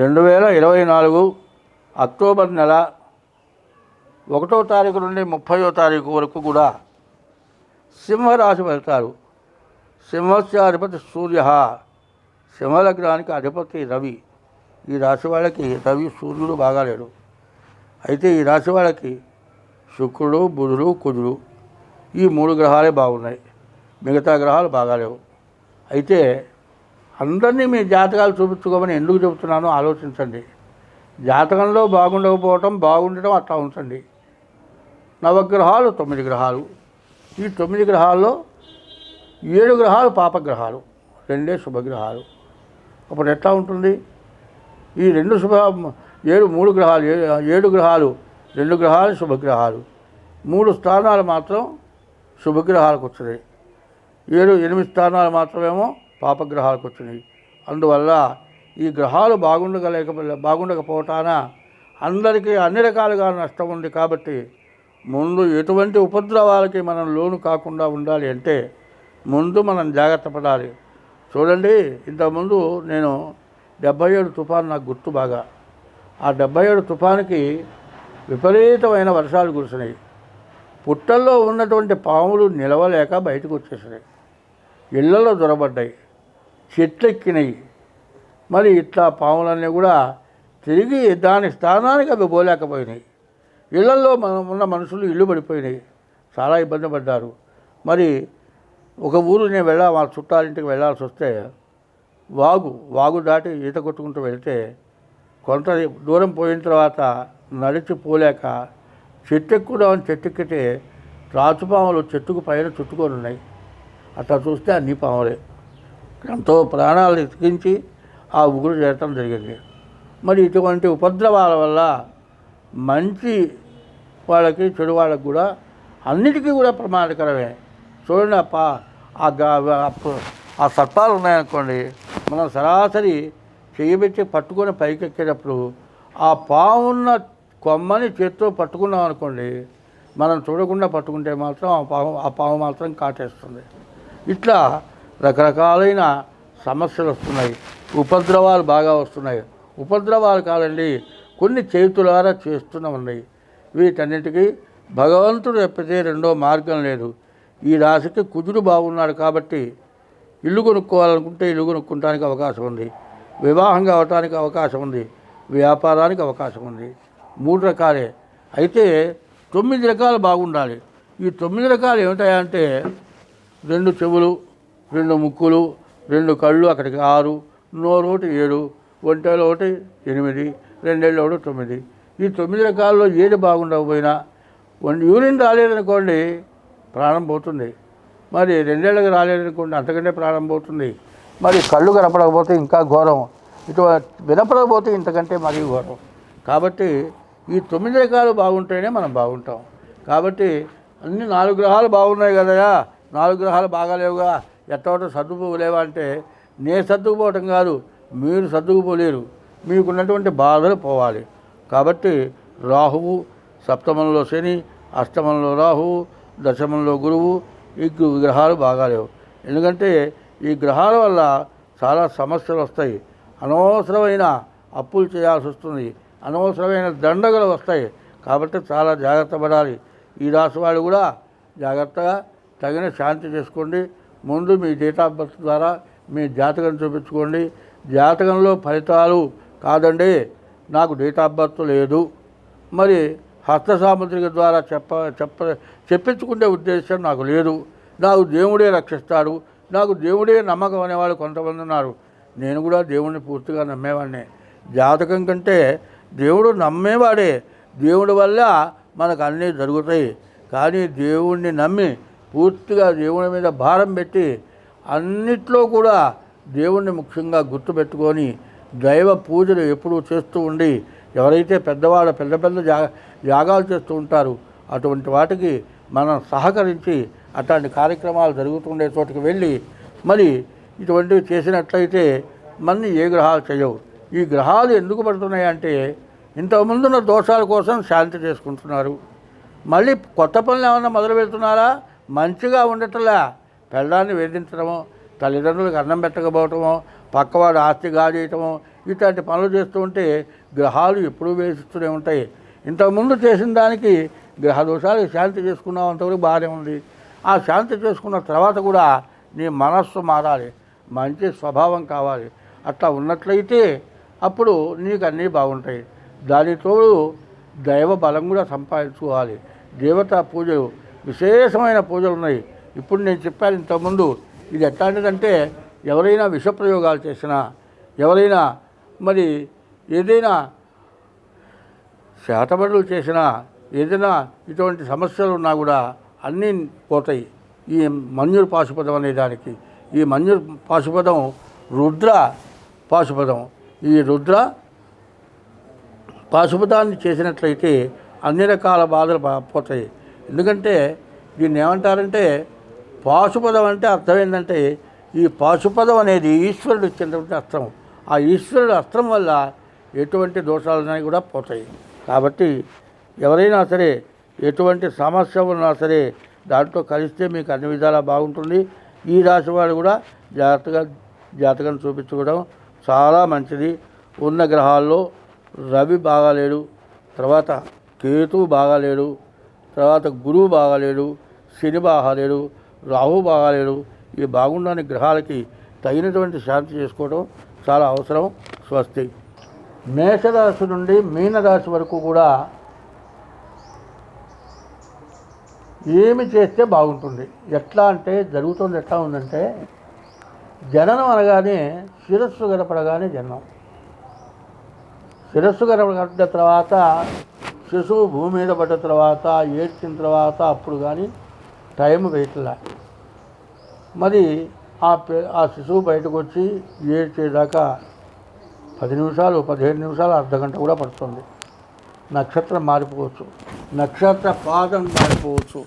రెండు వేల ఇరవై నాలుగు అక్టోబర్ నెల ఒకటో తారీఖు నుండి ముప్పయో తారీఖు వరకు కూడా సింహరాశి వెళ్తారు. సింహస్యాధిపతి సూర్య సింహలగ్నానికి అధిపతి రవి. ఈ రాశి వాళ్ళకి రవి సూర్యుడు బాగాలేడు అయితే ఈ రాశి వాళ్ళకి శుక్రుడు బుధుడు కుజుడు ఈ మూడు గ్రహాలే బాగున్నాయి. మిగతా గ్రహాలు బాగాలేవు అయితే అందరినీ మీ జాతకాలు చూపించుకోమని ఎందుకు చెబుతున్నానో ఆలోచించండి. జాతకంలో బాగుండకపోవటం బాగుండటం అట్లా ఉంచండి. నవగ్రహాలు తొమ్మిది గ్రహాలు. ఈ తొమ్మిది గ్రహాల్లో ఏడు గ్రహాలు పాపగ్రహాలు రెండే శుభగ్రహాలు. అప్పుడు ఎట్లా ఉంటుంది? ఈ రెండు శుభ ఏడు మూడు గ్రహాలు ఏ- ఏడు గ్రహాలు రెండు గ్రహాలు శుభగ్రహాలు. మూడు స్థానాలు మాత్రం శుభగ్రహాలకు వచ్చినాయి. ఏడు ఎనిమిది స్థానాలు మాత్రమేమో పాపగ్రహాలకు వచ్చినాయి అందువల్ల ఈ గ్రహాలు బాగుండగలేక బాగుండకపోవటాన అందరికీ అన్ని రకాలుగా నష్టం ఉంది కాబట్టి ముందు ఎటువంటి ఉపద్రవాలకి మనం లోను కాకుండా ఉండాలి అంటే ముందు మనం జాగ్రత్త పడాలి. చూడండి ఇంతకుముందు నేను డెబ్బై ఏడు తుఫాను నాకు గుర్తు బాగా. ఆ డెబ్బై ఏడు తుఫానుకి విపరీతమైన వర్షాలు కురిసినాయి. పుట్టల్లో ఉన్నటువంటి పాములు నిలవలేక బయటకు వచ్చేసినాయి. ఇళ్ళలో దొరబడ్డాయి. చెట్లెక్కినాయి. మరి ఇట్లా పాములన్నీ కూడా తిరిగి దాని స్థానానికి అవి పోలేకపోయినాయి. ఇళ్ళలో మనం ఉన్న మనుషులు ఇల్లు పడిపోయినాయి. చాలా ఇబ్బంది పడ్డారు. మరి ఒక ఊరు నేను వెళ్ళా మా చుట్టాలింటికి వెళ్ళాల్సి వస్తే వాగు వాగు దాటి ఈత కొట్టుకుంటూ వెళ్తే కొంత దూరం పోయిన తర్వాత నడిచి పోలేక చెట్టు ఎక్కుదామని చెట్టు ఎక్కితే రాచుపాములు చెట్టుకు పైన చుట్టుకొని ఉన్నాయి. అట్లా చూస్తే అన్ని పాములే. ఎంతో ప్రాణాలు ఎతికించి ఆ ఉగురు చేయటం జరిగింది. మరి ఇటువంటి ఉపద్రవాల వల్ల మంచి వాళ్ళకి చెడు వాళ్ళకి కూడా అన్నిటికీ కూడా ప్రమాదకరమే. చూడండి అప్ప ఆ గా- అప్ప- ఆ సర్పాలు ఉన్నాయనుకోండి మనం సరాసరి చేయబెట్టి పట్టుకొని పైకెక్కేటప్పుడు ఆ పావున్న కొమ్మని చేత్తో పట్టుకున్నాం అనుకోండి మనం చూడకుండా పట్టుకుంటే మాత్రం ఆ పాము ఆ పాము మాత్రం కాటేస్తుంది. ఇట్లా రకరకాలైన సమస్యలు వస్తున్నాయి. ఉపద్రవాలు బాగా వస్తున్నాయి. ఉపద్రవాలు కాదండి కొన్ని చేతులారా చేస్తూనే ఉన్నాయి వీటన్నిటికీ భగవంతుడు చెప్పితే రెండో మార్గం లేదు. ఈ రాశికి కుజుడు బాగున్నాడు కాబట్టి ఇల్లు కొనుక్కోవాలనుకుంటే ఇల్లు కొనుక్కోవడానికి అవకాశం ఉంది. వివాహం కావటానికి అవకాశం ఉంది. వ్యాపారానికి అవకాశం ఉంది. మూడు రకాలే. అయితే తొమ్మిది రకాలు బాగుండాలి. ఈ తొమ్మిది రకాలు ఏమిటాయంటే రెండు చెవులు రెండు ముక్కులు రెండు కళ్ళు అక్కడికి ఆరు నోరు ఒకటి ఏడు ఒంటెలు ఒకటి ఎనిమిది రెండేళ్ళు ఒకటి తొమ్మిది. ఈ తొమ్మిది రకాల్లో ఏది బాగుండకపోయినా వన్ యూరిన్ రాలేదనుకోండి ప్రాణం పోతుంది. మరి రెండేళ్ళకి రాలేదనుకోండి అంతకంటే ప్రాణం పోతుంది. మరి కళ్ళు కనపడకపోతే ఇంకా ఘోరం. ఇటు వినపడకపోతే ఇంతకంటే మరీ ఘోరం. కాబట్టి ఈ తొమ్మిది రకాలు బాగుంటేనే మనం బాగుంటాం. కాబట్టి అన్ని నాలుగు గ్రహాలు బాగున్నాయి కదయా? నాలుగు గ్రహాలు బాగాలేవుగా? ఎట్టవటం సర్దుకోలేవా అంటే నేను సర్దుకుపోవటం కాదు మీరు సర్దుకుపోలేరు. మీకున్నటువంటి బాధలు పోవాలి. కాబట్టి రాహువు సప్తమంలో శని అష్టమంలో రాహువు దశమంలో గురువు ఈ విగ్రహాలు గ్రహాలు బాగాలేవు ఎందుకంటే ఈ గ్రహాల వల్ల చాలా సమస్యలు వస్తాయి. అనవసరమైన అప్పులు చేయాల్సి వస్తుంది. అనవసరమైన దండగలు వస్తాయి. కాబట్టి చాలా జాగ్రత్త పడాలి. ఈ రాశి వాళ్ళు కూడా జాగ్రత్తగా తగిన శాంతి చేసుకోండి. ముందు మీ డేట్ ఆఫ్ బర్త్ ద్వారా మీ జాతకం చూపించుకోండి. జాతకంలో ఫలితాలు కాదండి. నాకు డేట్ ఆఫ్ బర్త్ లేదు. మరి హస్త సాముద్రిక ద్వారా చెప్ప చెప్ప చెప్పించుకునే ఉద్దేశం నాకు లేదు. నాకు దేవుడే రక్షిస్తాడు. నాకు దేవుడే నమ్మకం అనేవాళ్ళు కొంతమంది ఉన్నారు. నేను కూడా దేవుడిని పూర్తిగా నమ్మేవాడిని. జాతకం కంటే దేవుడు నమ్మేవాడే. దేవుడి వల్ల మనకు అన్నీ జరుగుతాయి. కానీ దేవుణ్ణి నమ్మి పూర్తిగా దేవుని మీద భారం పెట్టి అన్నిట్లో కూడా దేవుణ్ణి ముఖ్యంగా గుర్తుపెట్టుకొని దైవ పూజలు ఎప్పుడూ చేస్తూ ఉండి ఎవరైతే పెద్దవాళ్ళ పెద్ద పెద్ద జా యాగాలు చేస్తూ ఉంటారు అటువంటి వాటికి మనం సహకరించి అట్లాంటి కార్యక్రమాలు జరుగుతుండే చోటుకి వెళ్ళి మరి ఇటువంటివి చేసినట్లయితే మన్ని ఏ గ్రహాలు చేయవు. ఈ గ్రహాలు ఎందుకు పడుతున్నాయి అంటే ఇంతకుముందున్న దోషాల కోసం శాంతి చేసుకుంటున్నారు. మళ్ళీ కొత్త పనులు ఏమైనా మొదలు పెడుతున్నారా? మంచిగా ఉండటంలా పెళ్ళాన్ని వేధించడము తల్లిదండ్రులకు అన్నం పెట్టకపోవటము పక్కవాడు ఆస్తి గాజేయటము ఇట్లాంటి పనులు చేస్తూ ఉంటే గ్రహాలు ఎప్పుడూ వేధిస్తూనే ఉంటాయి. ఇంతకుముందు చేసిన దానికి గ్రహ దోషాలు శాంతి చేసుకున్నాం అంతవరకు బాగానే ఉంది. ఆ శాంతి చేసుకున్న తర్వాత కూడా నీ మనస్సు మారాలి. మంచి స్వభావం కావాలి. అట్లా ఉన్నట్లయితే అప్పుడు నీకు అన్నీ బాగుంటాయి. దానితోడు దైవ బలం కూడా సంపాదించుకోవాలి. దేవతా పూజలు విశేషమైన పూజలు ఉన్నాయి. ఇప్పుడు నేను చెప్పాను ఇంతకుముందు ఇది ఎట్లాంటిదంటే ఎవరైనా విషప్రయోగాలు చేసినా ఎవరైనా మరి ఏదైనా శాతబడులు చేసినా ఏదైనా ఇటువంటి సమస్యలు ఉన్నా కూడా అన్నీ పోతాయి. ఈ మన్యుర్ పాశుపదం అనే దానికి. ఈ మన్యుర్ పాశుపదం రుద్ర పాశుపదం. ఈ రుద్ర పాశుపదాన్ని చేసినట్లయితే అన్ని రకాల బాధలు పోతాయి. ఎందుకంటే దీన్ని ఏమంటారంటే పాశుపదం అంటే అర్థం ఏంటంటే ఈ పాశుపదం అనేది ఈశ్వరుడు ఇచ్చినటువంటి అస్త్రం. ఆ ఈశ్వరుడు అస్త్రం వల్ల ఎటువంటి దోషాలు కూడా పోతాయి. కాబట్టి ఎవరైనా సరే ఎటువంటి సమస్య ఉన్నా సరే దాంట్లో కలిస్తే మీకు అన్ని విధాలా బాగుంటుంది. ఈ రాశి వాడు కూడా జాగ్రత్తగా జాతకం చూపించుకోవడం చాలా మంచిది. ఉన్న గ్రహాల్లో రవి బాగాలేడు తర్వాత కేతు బాగాలేడు తర్వాత గురువు బాగాలేడు శని బాగాలేడు రాహు బాగాలేడు ఈ బాగుండని గ్రహాలకి తగినటువంటి శాంతి చేసుకోవడం చాలా అవసరం స్వస్తి. మేషరాశి నుండి మీనరాశి వరకు కూడా ఏమి చేస్తే బాగుంటుంది? ఎట్లా అంటే జరుగుతుంది ఎట్లా ఉందంటే జననం అనగానే శిరస్సు గడపడగానే జననం. శిరస్సు గడపడిన తర్వాత శిశువు భూమి మీద పడ్డ తర్వాత ఏడ్చిన తర్వాత అప్పుడు కానీ టైం వేయట్లే. మరి ఆ పే ఆ శిశువు బయటకు వచ్చి ఏడ్చేదాకా పది నిమిషాలు పదిహేను నిమిషాలు అర్ధ గంట కూడా పడుతుంది. నక్షత్రం మారిపోవచ్చు. నక్షత్ర పాదం మారిపోవచ్చు.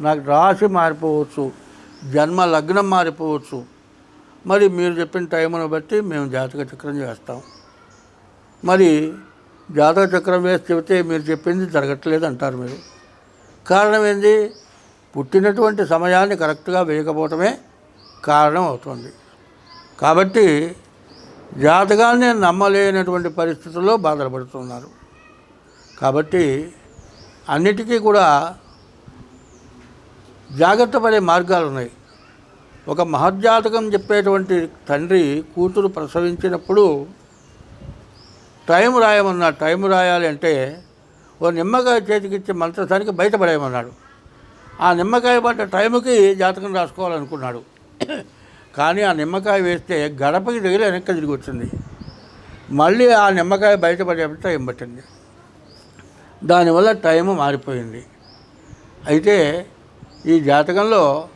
నాకు రాశి మారిపోవచ్చు. జన్మ లగ్నం మారిపోవచ్చు. మరి మీరు చెప్పిన టైంను బట్టి మేము జాతక చక్రం చేస్తాం. మరి జాతక చక్రం వేసి చెబితే మీరు చెప్పింది జరగట్లేదు అంటారు మీరు. కారణం ఏంది? పుట్టినటువంటి సమయాన్ని కరెక్ట్గా వేయకపోవటమే కారణం అవుతుంది. కాబట్టి జాతకాన్ని నమ్మలేనటువంటి పరిస్థితుల్లో బాధపడుతున్నారు. కాబట్టి అన్నిటికీ కూడా జాగ్రత్త పడే మార్గాలు ఉన్నాయి. ఒక మహర్జాతకం చెప్పేటువంటి తండ్రి కూతురు ప్రసవించినప్పుడు టైం రాయమన్నాడు. టైం రాయాలి అంటే ఓ నిమ్మకాయ చేతికిచ్చి మంత్రసానికి బయటపడేయమన్నాడు. ఆ నిమ్మకాయ పడ్డ టైంకి జాతకం రాసుకోవాలనుకున్నాడు. కానీ ఆ నిమ్మకాయ వేస్తే గడపకి దగ్గర వెనక్కి తిరిగి వచ్చింది. మళ్ళీ ఆ నిమ్మకాయ బయటపడే టైం పట్టింది. దానివల్ల టైం మారిపోయింది. అయితే ఈ జాతకంలో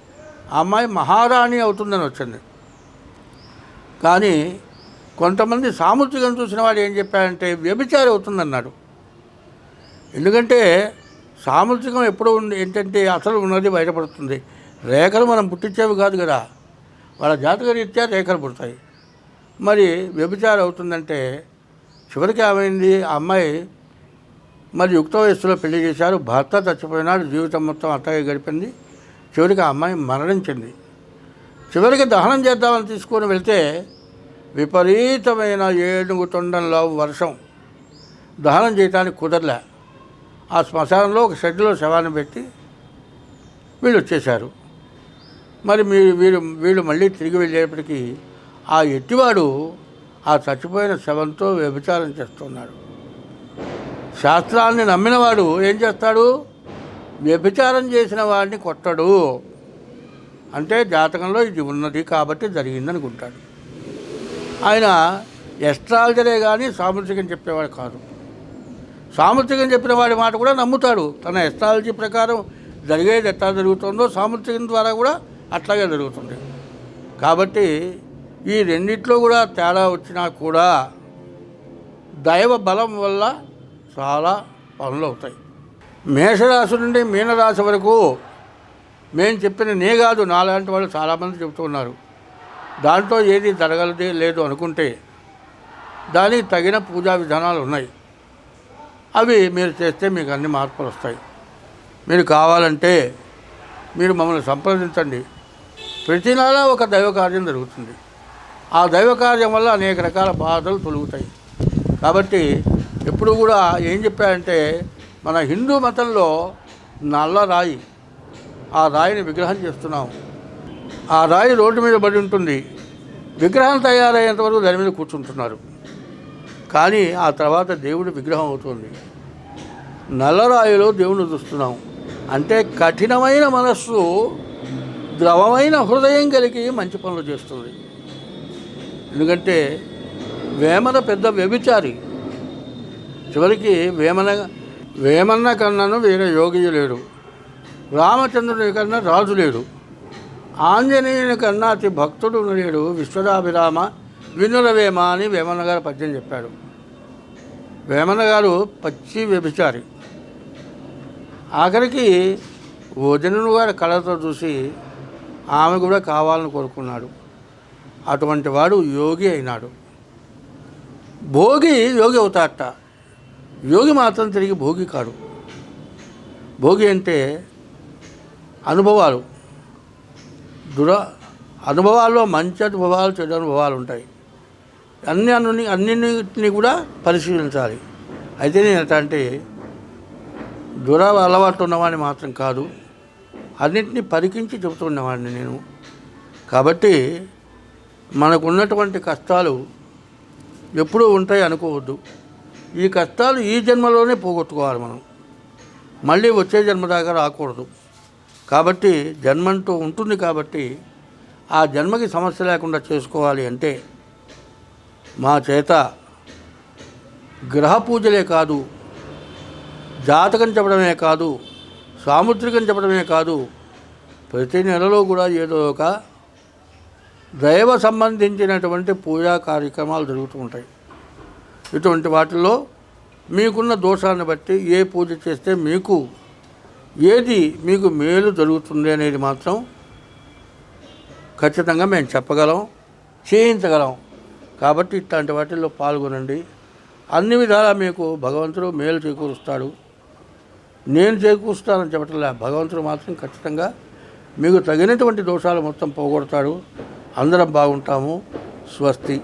అమ్మాయి మహారాణి అవుతుందని వచ్చింది. కానీ కొంతమంది సాముద్రికం చూసిన వాడు ఏం చెప్పాడంటే వ్యభిచారి అవుతుందన్నాడు ఎందుకంటే సాముద్రికం ఎప్పుడు ఉంది ఏంటంటే అసలు ఉన్నది బయటపడుతుంది. రేఖలు మనం పుట్టించేవి కాదు కదా. వాళ్ళ జాతక రీత్యా రేఖలు పుడతాయి. మరి వ్యభిచారం అవుతుందంటే చివరికి ఏమైంది? ఆ అమ్మాయి మరి యుక్త వయస్సులో పెళ్ళి చేశారు. భర్త చచ్చిపోయినాడు. జీవితం మొత్తం అట్టగే గడిపింది. చివరికి ఆ అమ్మాయి మరణించింది. చివరికి దహనం చేద్దామని తీసుకొని వెళ్తే విపరీతమైన ఏనుగు తొండంలో వర్షం. దహనం చేయటానికి కుదరలే. ఆ శ్మశానంలో ఒక షెడ్లో శవాన్ని పెట్టి వీళ్ళు వచ్చేశారు. మరి మీరు వీరు వీళ్ళు మళ్ళీ తిరిగి వెళ్ళేప్పటికీ ఆ ఎట్టివాడు ఆ చచ్చిపోయిన శవంతో వ్యభిచారం చేస్తున్నాడు. శాస్త్రాన్ని నమ్మినవాడు ఏం చేస్తాడు? వ్యభిచారం చేసిన వాడిని కొట్టడు. అంటే జాతకంలో ఇది ఉన్నది కాబట్టి జరిగిందనుకుంటాడు. ఆయన ఎస్ట్రాలజరే కానీ సాముద్రికం చెప్పేవాడు కాదు. సాముద్రికం చెప్పిన వాడి మాట కూడా నమ్ముతాడు. తన ఎస్ట్రాలజీ ప్రకారం జరిగేది ఎట్లా జరుగుతుందో సాముద్రికం ద్వారా కూడా అట్లాగే జరుగుతుంది. కాబట్టి ఈ రెండిట్లో కూడా తేడా వచ్చినా కూడా దైవ బలం వల్ల చాలా పనులు అవుతాయి. మేషరాశి నుండి మీనరాశి వరకు మేము చెప్పిన నే కాదు నాలాంటి వాళ్ళు చాలామంది చెబుతున్నారు దాంట్లో ఏది జరగలది లేదు అనుకుంటే దానికి తగిన పూజా విధానాలు ఉన్నాయి. అవి మీరు చేస్తే మీకు అన్ని మార్పులు వస్తాయి. మీరు కావాలంటే మీరు మమ్మల్ని సంప్రదించండి. ప్రతి నెల ఒక దైవ కార్యం జరుగుతుంది. ఆ దైవ కార్యం వల్ల అనేక రకాల బాధలు తొలుగుతాయి. కాబట్టి ఎప్పుడు కూడా ఏం చెప్పారంటే మన హిందూ మతంలో నల్ల రాయి ఆ రాయిని విగ్రహం చేస్తున్నాం. ఆ రాయి రోడ్డు మీద పడి ఉంటుంది. విగ్రహం తయారయ్యేంత వరకు దాని మీద కూర్చుంటున్నారు. కానీ ఆ తర్వాత దేవుడి విగ్రహం అవుతుంది. నల్లరాయిలో దేవుని చూస్తున్నాం. అంటే కఠినమైన మనస్సు ద్రవమైన హృదయం కలిగి మంచి పనులు చేస్తుంది. ఎందుకంటే వేమన పెద్ద వ్యభిచారి. చివరికి వేమన వేమన్న కన్నాను వేరే యోగి లేడు. రామచంద్రుని కన్నా రాజు లేడు. ఆంజనేయుని కన్నా అతి భక్తుడు లేడు విశ్వదాభిరామ వినురవేమ అని వేమనగారు పద్యం చెప్పాడు. వేమన గారు పచ్చి వ్యభిచారి. ఆఖరికి వదినను గారి కళతో చూసి ఆమె కూడా కావాలని కోరుకున్నాడు. అటువంటి వాడు యోగి అయినాడు. భోగి యోగి అవుతాట యోగి మాత్రం తిరిగి భోగి కాడు. భోగి అంటే అనుభవాలు. దుర అనుభవాల్లో మంచి అనుభవాలు చెడు అనుభవాలు ఉంటాయి. అన్ని అన్ని అన్నింటినీ కూడా పరిశీలించాలి. అయితే నేను ఎట్లా అంటే దుర అలవాటు ఉన్నవాడిని మాత్రం కాదు అన్నింటినీ పరికించి చెబుతున్నవాడిని నేను. కాబట్టి మనకు ఉన్నటువంటి కష్టాలు ఎప్పుడూ ఉంటాయి అనుకోవద్దు. ఈ కష్టాలు ఈ జన్మలోనే పోగొట్టుకోవాలి మనం. మళ్ళీ వచ్చే జన్మ దాకా రాకూడదు. కాబట్టి జన్మంటూ ఉంటుంది కాబట్టి ఆ జన్మకి సమస్య లేకుండా చేసుకోవాలి అంటే మా చేత గ్రహ పూజలే కాదు జాతకం చెప్పడమే కాదు సాముద్రికం చెప్పడమే కాదు ప్రతి నెలలో కూడా ఏదో ఒక దైవ సంబంధించినటువంటి పూజా కార్యక్రమాలు జరుగుతూ ఉంటాయి. ఇటువంటి వాటిల్లో మీకున్న దోషాన్ని బట్టి ఏ పూజ చేస్తే మీకు ఏది మీకు మేలు జరుగుతుంది అనేది మాత్రం ఖచ్చితంగా మేము చెప్పగలం చేయించగలం. కాబట్టి ఇట్లాంటి వాటిల్లో పాల్గొనండి. అన్ని విధాలా మీకు భగవంతుడు మేలు చేకూరుస్తాడు. నేను చేకూరుస్తానని చెప్పట్లే భగవంతుడు మాత్రం ఖచ్చితంగా మీకు తగినటువంటి దోషాలు మొత్తం పోగొడతాడు. అందరం బాగుంటాము. స్వస్తి.